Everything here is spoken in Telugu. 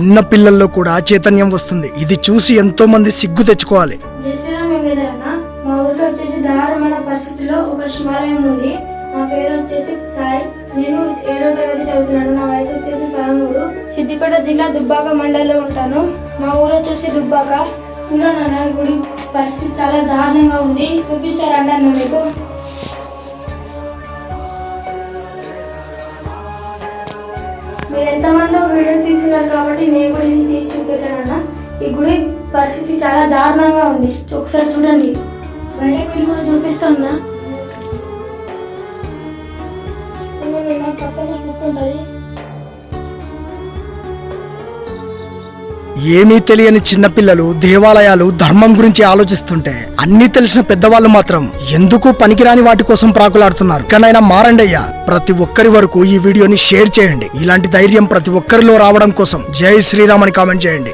చిన్న పిల్లల్లో కూడా చైతన్యం వస్తుంది. ఇది చూసి ఎంతో మంది సిగ్గు తెచ్చుకోవాలి. మా ఊర్లో వచ్చేసి దారుణమైన పరిస్థితిలో ఒక శివాలయం ఉంది. నా పేరు వచ్చేసి సాయి. నేను ఏడో తరగతి చదువుతున్నాను. నా వయసు వచ్చేసి పదమూడు. సిద్దిపేట జిల్లా దుబ్బాక మండలంలో ఉంటాను. మా ఊరు వచ్చేసి దుబ్బాక. గుడి పరిస్థితి చాలా దారుణంగా ఉంది. చూపిస్తారండి మీకు? మీరు ఎంతమందో వీడియోస్ తీస్తున్నారు కాబట్టి నేను కూడా ఇది తీసి చూపించానన్న ఈ గుడి పరిస్థితి చాలా దారుణంగా ఉంది. ఒకసారి చూడండి. బయటకు వెళ్ళి కూడా చూపిస్తాను ఏమీ తెలియని చిన్నపిల్లలు దేవాలయాలు ధర్మం గురించి ఆలోచిస్తుంటే అన్ని తెలిసిన పెద్దవాళ్ళు మాత్రం ఎందుకు పనికిరాని వాటి కోసం ప్రాకులాడుతున్నారు? ఇకనైనా మారండయ్యా ప్రతి ఒక్కరి వరకు ఈ వీడియోని షేర్ చేయండి. ఇలాంటి ధైర్యం ప్రతి ఒక్కరిలో రావడం కోసం జై శ్రీరామ్ అని కామెంట్ చేయండి.